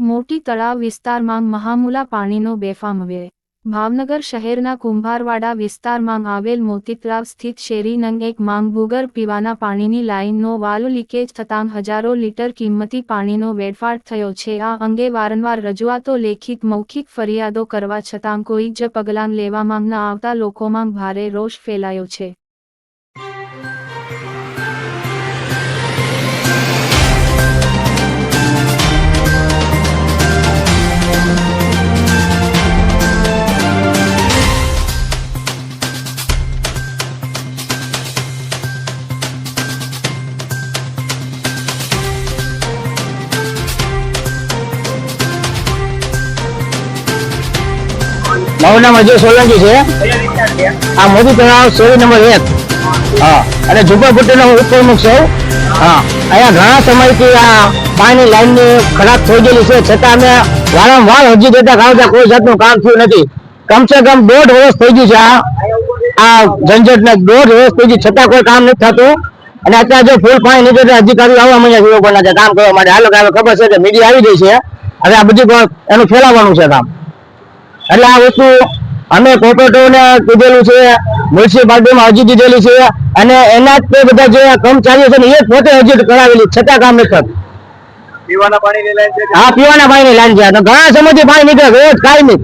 મોટી તળાવ વિસ્તારમાં મહામુલા પાણીનો બેફામ વ્યય ભાવનગર શહેરના કુંભારવાડા વિસ્તારમાં આવેલ મોતી તળાવ સ્થિત શેરી નંગ એક માંગ ભૂગર્ભ પીવાના પાણીની લાઇનનો વાલો લીકેજ થતાં હજારો લીટર કિંમતી પાણીનો વેડફાટ થયો છે. આ અંગે વારંવાર રજૂઆતો લેખિત મૌખિક ફરિયાદો કરવા છતાં કોઈ જ પગલાં લેવામાં ન આવતા લોકોમાં ભારે રોષ ફેલાયો છે. મારું નામ અજય સોલંકી છે, આ મોદી તળાવ શેરી નંબર એક. હા, અને ઝુંપડપટ્ટીનો હું ઉપપ્રમુખ છું હા. અહીંયા ઘણા સમયથી આ પાણી લાઈનની ખરાબ થઈ ગયેલી છે, છતાં અમે વારંવાર હજી દેતા ખાવતા કોઈ જાતનું કામ થયું નથી. કમસે કમ દોઢ વર્ષ થઈ ગયું છે આ આ ઝંઝટને દોઢ વર્ષ થઈ ગયું છતાં કોઈ કામ નથી થતું. અને અત્યારે જો ફૂલ પાણી નીકળે અધિકારીઓ આવવા માંડ્યા છે લોકોના કામ કરવા માટે. કે હવે ખબર છે કે મીડિયા આવી ગઈ છે. હવે આ બધું એનું ફેલાવવાનું છે કામ. એટલે આ વસ્તુ અમે કોર્પોરેટરોને કીધેલું છે મ્યુનિસિપાલિટીમાં અરજી દીધેલી છે અને એના જ તે બધા જે કર્મચારીઓ છે ને એ પોતે અરજી કરાવેલી છતાં કામ નથી થતું. પીવાના પાણીની લાઈન છે હા પીવાના પાણીની લાઈન છે. ઘણા સમયથી પાણી નીકળે રોજ કાયમી.